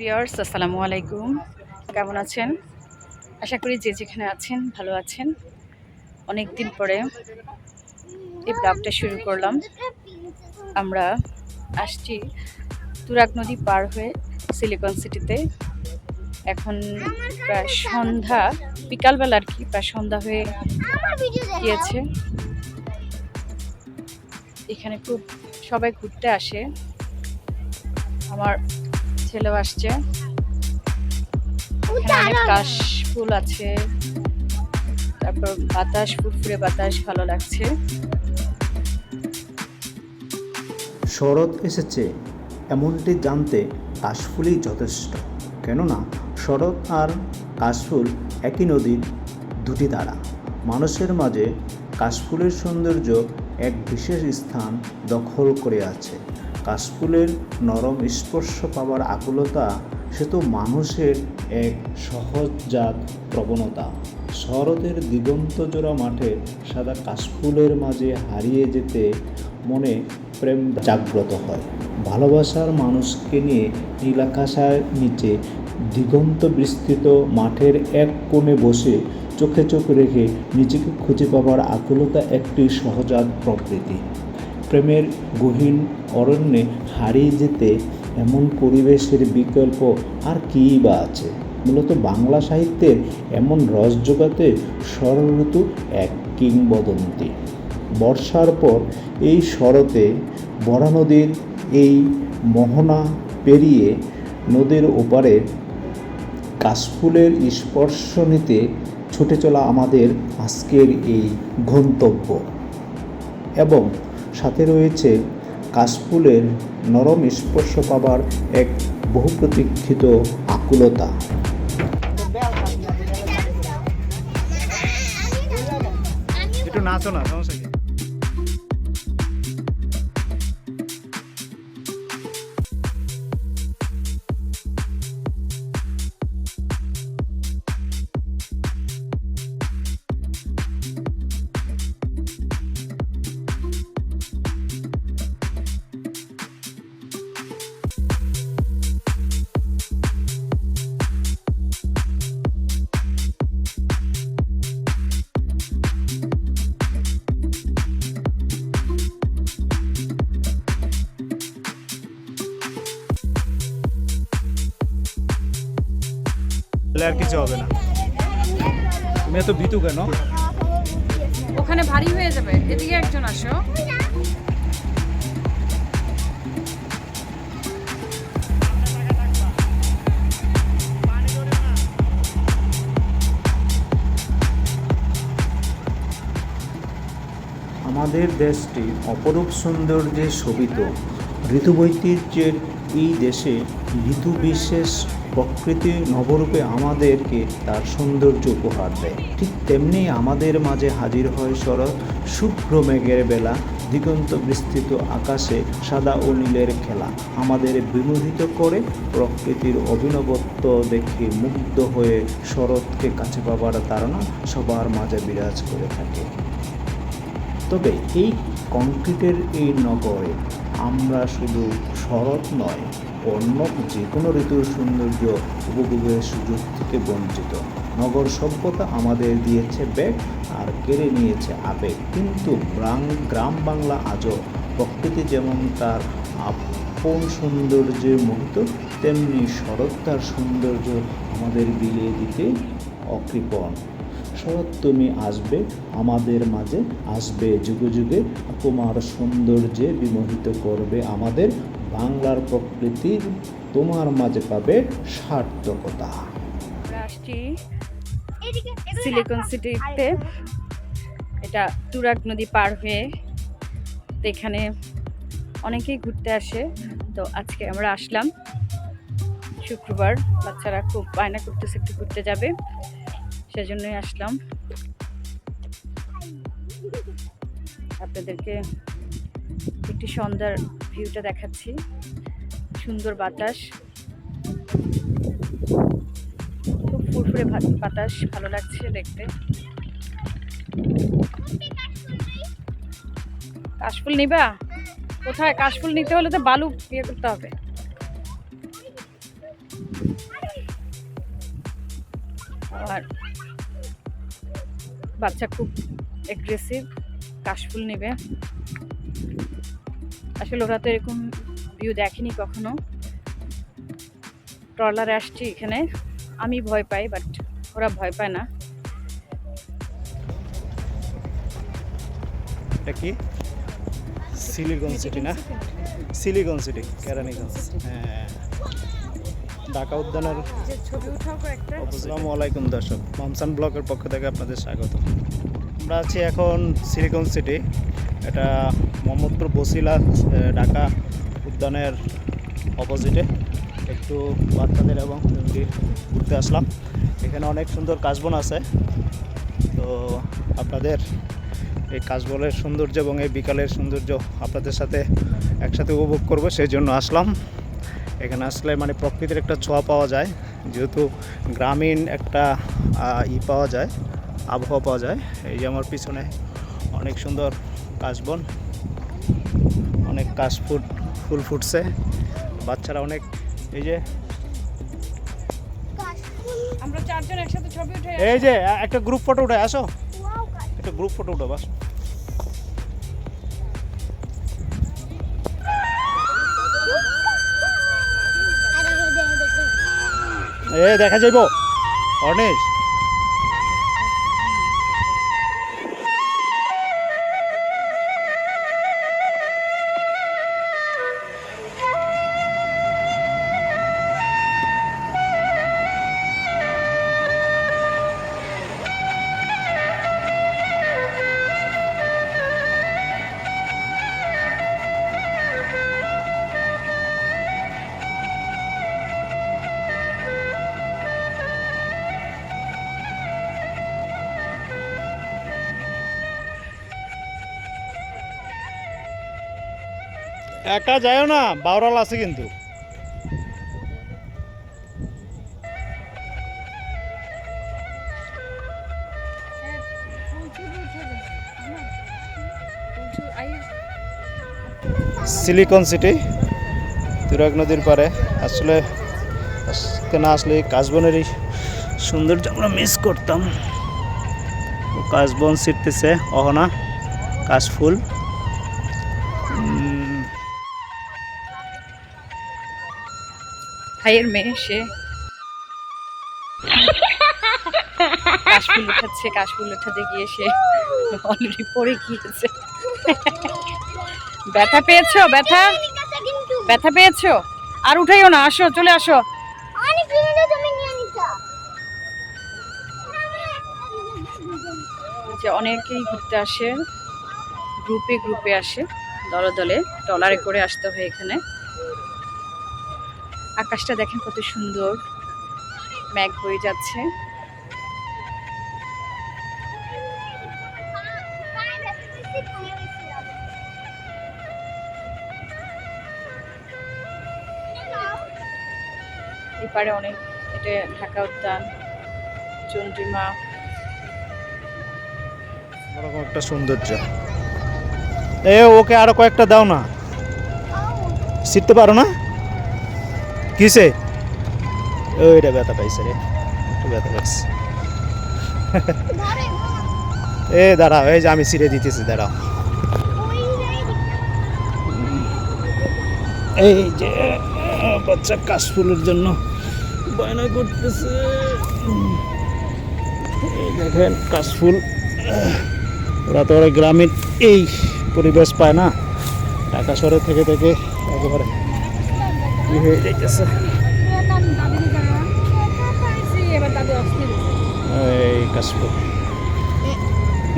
Viewers, আসসালামু আলাইকুম। কেমন আছেন? আশা করি যে যেখানে আছেন, ভালো আছেন। অনেক দিন পরে এই ব্লগটা শুরু করলাম। আমরা আসছি তুরাগ নদী পার হয়ে সিলিকন সিটিতে। এখন প্রায় সন্ধ্যা, বিকালবেলা আর কি, প্রায় সন্ধ্যা হয়ে গিয়েছে। এখানে খুব সবাই ঘুরতে আসে। আমার ছেলেও আসছে। এখানে কাশ ফুল আছে। তারপর বাতাস ফুরফুরে বাতাস ভালো লাগছে। শরৎ এসেছে এমনটি জানতে কাশফুলই যথেষ্ট। কেননা শরৎ আর কাশফুল একই নদীর দুটি ধারা মানুষের মাঝে কাশফুলের সৌন্দর্য এক বিশেষ স্থান দখল করে আছে। কাশফুলের নরম স্পর্শ পাওয়ার আকুলতা, সে তো মানুষের এক সহজজাত প্রবণতা। শরতের দিগন্তজোড়া মাঠে সাদা কাশফুলের মাঝে হারিয়ে যেতে মনে প্রেম জাগ্রত হয়। ভালোবাসার মানুষকে নিয়ে নীলাকাশার নিচে দিগন্ত বিস্তৃত মাঠের এক কোণে বসে চোখে চোখ রেখে নিজেকে খুঁজে পাবার আকুলতা একটি সহজাত প্রকৃতি প্রেমের গহীন অরণ্যে হারিয়ে যেতে এমন পরিবেশের বিকল্প আর কী বা আছে? মূলত বাংলা সাহিত্যের এমন রস জোগাতে ষড়ঋতু এক কিংবদন্তি। বর্ষার পর এই শরতে বরা নদীর এই মোহনা পেরিয়ে নদীর ওপারে কাশফুলের স্পর্শ নিতে ছুটে চলা আমাদের আজকের এই গন্তব্য। এবং সাথে রয়েছে কাশফুলের নরম স্পর্শ পাবার এক বহু প্রতীক্ষিত আকুলতা। একটু নাচো না কি তাহলে আর কিছু হবে না। তুমি এত ভীতু কেন? ওখানে ভারী হয়ে যাবে। এদিকে একজন আসো। আমাদের দেশটি অপরূপ সৌন্দর্যে শোভিত ঋতুবৈচিত্র্যের এই দেশে ঋতু বিশেষ প্রকৃতি নবরূপে আমাদেরকে তার সৌন্দর্য উপহার দেয়। ঠিক তেমনি আমাদের মাঝে হাজির হয় শরৎ শুভ্র মেঘের বেলা, দিগন্ত বিস্তৃত আকাশে সাদা ও নীলের খেলা। আমাদের বিমোহিত করে প্রকৃতির অভিনবত্ব দেখে মুগ্ধ হয়ে শরৎকে কাছে পাবার ধারণা সবার মাঝে বিরাজ করে থাকে। তবে এই কংক্রিটের এই নগরে আমরা শুধু শরৎ নয় অন্য যে কোনো ঋতুর সৌন্দর্য উপভোগের সুযোগ থেকে বঞ্চিত। নগর সভ্যতা আমাদের দিয়েছে ব্যাগ আর কেড়ে নিয়েছে আবেগ। কিন্তু গ্রাম বাংলা আজও প্রকৃতি যেমন তার আপন সৌন্দর্যের মুহূর্ত তেমনি শরৎ তার সৌন্দর্য আমাদের বিলিয়ে দিতে অকৃপণ। শরৎ তুমি আসবে, আমাদের মাঝে আসবে, যুগে যুগে তোমার সৌন্দর্যে বিমোহিত করবে আমাদের বাংলার প্রকৃতির তোমার মাঝে পাবে সার্থকতা। আসছি সিলিকন সিটিতে এটা তুরাগ নদী পার হয়ে তো এখানে অনেকেই ঘুরতে আসে। তো আজকে আমরা আসলাম। শুক্রবার বাচ্চারা খুব বায়না করতেছে একটু ঘুরতে যাবে। সেজন্যই আসলাম। আপনাদেরকে একটি সন্ধ্যার ভিউটা দেখাচ্ছি। সুন্দর বাতাস। খুব ফুরফুরে বাতাস, ভালো লাগছে দেখতে। কাশফুল নিবা? কোথায়? কাশফুল নিতে হলে তো বালু ইয়ে করতে হবে। আর বাচ্চা খুব এগ্রেসিভ কাশফুল নেবে। আসলে ওরা তো এরকম ভিউ দেখেনি কখনো। ট্রলার আসছি এখানে। আমি ভয় পাই বাট ওরা ভয় পায় না। এটা কি? সিলিকন সিটি না? সিলিকন সিটি কেরানীগঞ্জ হ্যাঁ। ঢাকা উদ্যানের ছবি উঠাও একটা আসসালামু আলাইকুম দর্শক মামসান ব্লকের পক্ষ থেকে আপনাদের স্বাগত। আমরা আছি এখন সিলিকন সিটি। এটা মোহাম্মদপুর বসিলা ঢাকা উদ্যানের অপোজিটে একটু বাচ্চাদের এবং ঘুরতে আসলাম। এখানে অনেক সুন্দর কাশবন আছে। তো আপনাদের এই কাশবনের সৌন্দর্য এবং এই বিকালের সৌন্দর্য আপনাদের সাথে একসাথে উপভোগ করব সেই জন্য আসলাম। এখানে আসলে মানে প্রকৃতির একটা ছোঁয়া পাওয়া যায়। যেহেতু গ্রামীণ একটা ই পাওয়া যায়। আবহাওয়া পাওয়া যায়। এই যে আমার পিছনে অনেক সুন্দর কাশবন অনেক কাশ ফুট ফুল ফুটছে। বাচ্চারা অনেক এই যে এই যে একটা গ্রুপ ফটো উঠে আসো। একটা গ্রুপ ফটো উঠো বাস। এ দেখা যাইব। অর্ণেশ। একা যায়ও না, বাউরাল আছে কিন্তু। সিলিকন সিটি তুরাগ নদীর পারে আসলে, আজকে না আসলে এই কাশবনেরই সৌন্দর্য আমরা মিস করতাম। কাশবন ছিটতেছে, অহনা, কাশফুল। ভাইয়ের মেয়ে সে। কাশফুল উঠাচ্ছে কাশফুল উঠাতে গিয়ে সে অলরেডি পড়ে গিয়েছে। ব্যথা পেয়েছ? ব্যথা? ব্যথা পেয়েছ? আর উঠাইও না আসো চলে আসো। যে অনেকেই ঘুরতে আসে গ্রুপে গ্রুপে আসে দলে দলে ট্রলারে করে আসতে হয় এখানে। আকাশটা দেখেন কত সুন্দর। মেঘ বয়ে যাচ্ছে। এপারে অনেক এটা ঢাকা উদ্যান চন্দ্রিমা। একটা সৌন্দর্য। এ ওকে আরও কয়েকটা দাও না। শিখতে পারো না? কিসে? ওইটা ব্যথা পাইছে রে। একটু ব্যথা পাইছে। এ দাঁড়াও এই যে আমি ছিঁড়ে দিতেছি দাঁড়াও এই যে, বাচ্চা কাশফুলের জন্য বায়না করতেছে। দেখেন কাশফুল। ওরা তো ওরা গ্রামীণ এই পরিবেশ পায় না। ঢাকা শহরে থেকে থেকে একেবারে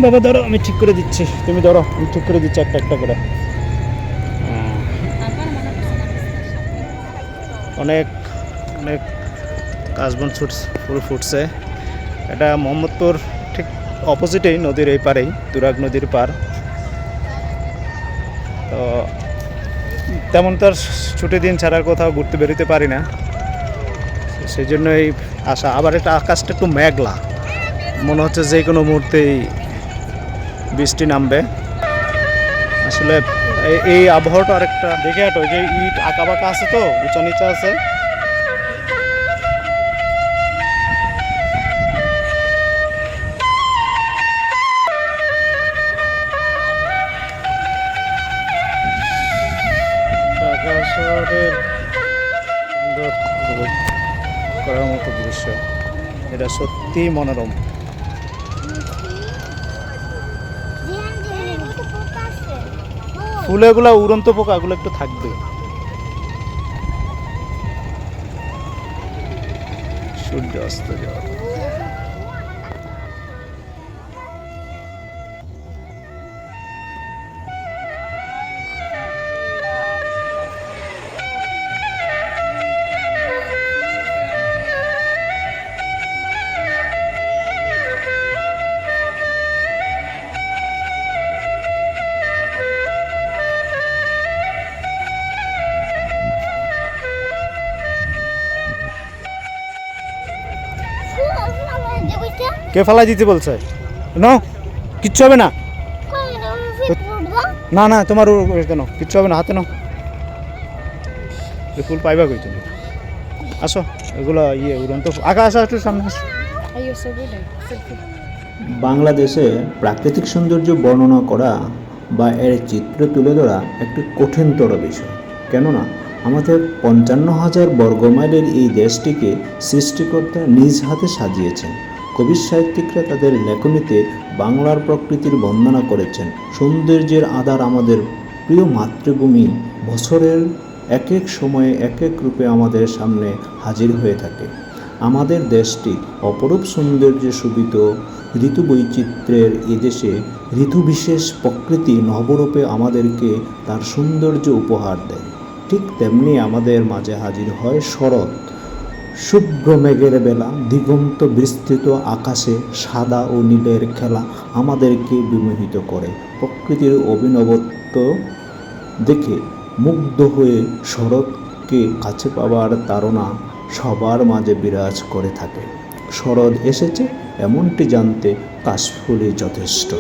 বাবা, ধরো, আমি ঠিক করে দিচ্ছি। তুমি ধরো, আমি ঠিক করে দিচ্ছি একটা একটা করে। অনেক অনেক কাশবন ফুট ফুল ফুটছে। এটা মোহাম্মদপুর ঠিক অপোজিটেই নদীর এই পারেই, তুরাগ নদীর পার। তেমন তো আর ছুটি দিন ছাড়ার কোথাও ঘুরতে বেরোতে পারি না। সেই জন্য এই আশা, আবার এটা আকাশটা একটু মেঘলা। মনে হচ্ছে যে কোনো মুহূর্তেই বৃষ্টি নামবে। আসলে এই- এই আবহাওয়াটা আরেকটা। দেখে হাঁটো যে ইট আঁকা বাঁকা আছে তো উঁচা নিচা আছে। সত্যিই মনোরম। ফুলেগুলা উড়ন্ত পোকা পোকাগুলো একটু থাকবে। সূর্য অস্ত যাওয়া কে ফালাই দিতে বলছে? ন কিচ্ছু হবে না। না না তোমার কেন কিচ্ছু হবে না হাতে নাও। এই ফুল পাইবা কই তুমি? আসো এগুলো ইয়ে উড়ন্ত আঁকা আসো একটু সামনে আসো. বাংলাদেশে প্রাকৃতিক সৌন্দর্য বর্ণনা করা বা এর চিত্র তুলে ধরা একটি কঠিনতর বিষয়। কেননা আমাদের পঞ্চান্ন হাজার বর্গমাইলের এই দেশটিকে সৃষ্টিকর্তা নিজ হাতে সাজিয়েছেন। কবি সাহিত্যিকরা তাদের লেখনীতে বাংলার প্রকৃতির বন্দনা করেছেন। সৌন্দর্যের আধার আমাদের প্রিয় মাতৃভূমি। বছরের এক এক সময়ে এক এক রূপে আমাদের সামনে হাজির হয়ে থাকে। আমাদের দেশটি অপরূপ সৌন্দর্যে শোভিত ঋতু বৈচিত্র্যের এদেশে ঋতুবিশেষ প্রকৃতি নবরূপে আমাদেরকে তার সৌন্দর্য উপহার দেয়। ঠিক তেমনি আমাদের মাঝে হাজির হয় শরৎ। শুভ্র মেঘের বেলা, দিগন্ত বিস্তৃত আকাশে সাদা ও নীলের খেলা আমাদেরকে বিমোহিত করে। প্রকৃতির অভিনবত্ব দেখে মুগ্ধ হয়ে শরৎকে কাছে পাওয়ার তাড়না সবার মাঝে বিরাজ করে থাকে। শরৎ এসেছে এমনটি জানতে কাশফুলই যথেষ্ট।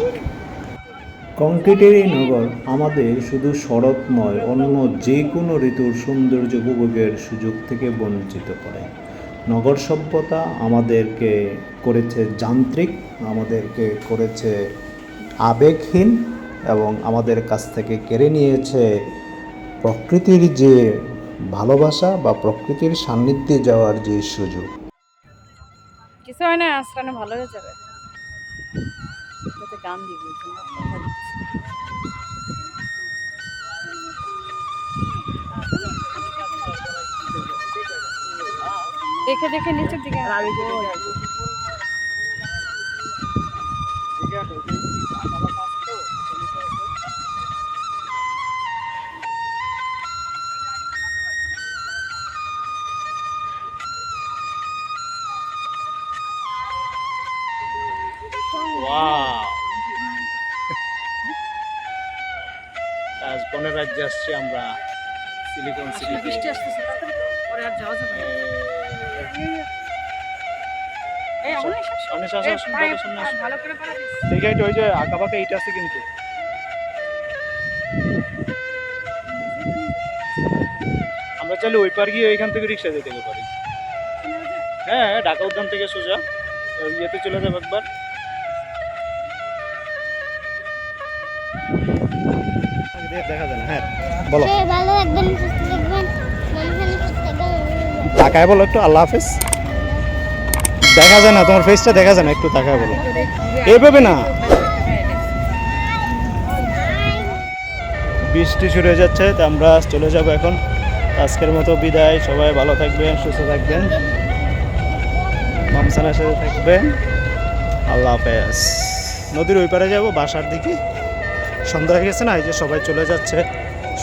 কংক্রিটের এই নগর আমাদের শুধু শরৎ নয় অন্য যে কোনো ঋতুর সৌন্দর্য উপভোগের সুযোগ থেকে বঞ্চিত করে। নগর সভ্যতা আমাদেরকে করেছে যান্ত্রিক, আমাদেরকে করেছে আবেগহীন এবং আমাদের কাছ থেকে কেড়ে নিয়েছে প্রকৃতির যে ভালোবাসা বা প্রকৃতির সান্নিধ্যে যাওয়ার যে সুযোগ। কিছু হয় না আসলে ভালো হয়ে যাবে। গান দেখে দেখে নিচের দিকে। আজ বনের রাজ্যে আসছি আমরা সিলিকন আসলে বৃষ্টি আসতেছে পরে আর যাওয়া যাবে সামনে আসো, আসো, সামনে আসো। ভালো করে পড়া দিস দেখে ওই যে ইট আছে কিন্তু। আমরা চাইলে ওই পার গিয়ে ওইখান থেকে রিক্সা যেতে পারি। হ্যাঁ ঢাকা উদ্যান থেকে সোজা। ইয়েতে চলে যাব একবার। দেখা যায় না হ্যাঁ বলো। ভালো থাকবেন তাকায় বলো একটু, আল্লাহ হাফেজ। দেখা যায় না, তোমার ফেসটা দেখা যায় না, একটু তাকায় বলো। এইভাবে না? বৃষ্টি শুরু হয়ে যাচ্ছে, তো আমরা চলে যাব এখন। আজকের মতো বিদায়, সবাই ভালো থাকবেন, সুস্থ থাকবেন। মামসানের সাথে থাকবেন। আল্লাহ হাফেজ। নদীর ওই পারে যাব, বাসার দিকে। সন্ধ্যা হয়ে গেছে না, এই যে সবাই চলে যাচ্ছে।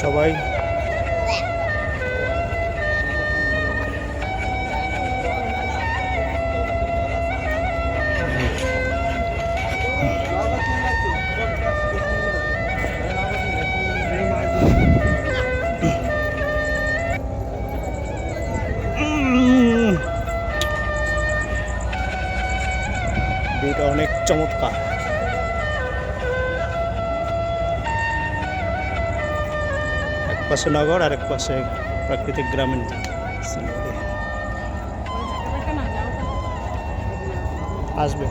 সবাই ভিউটা অনেক চমৎকার। এক পাশে নগর আর এক পাশে প্রাকৃতিক গ্রামীণ আসবে।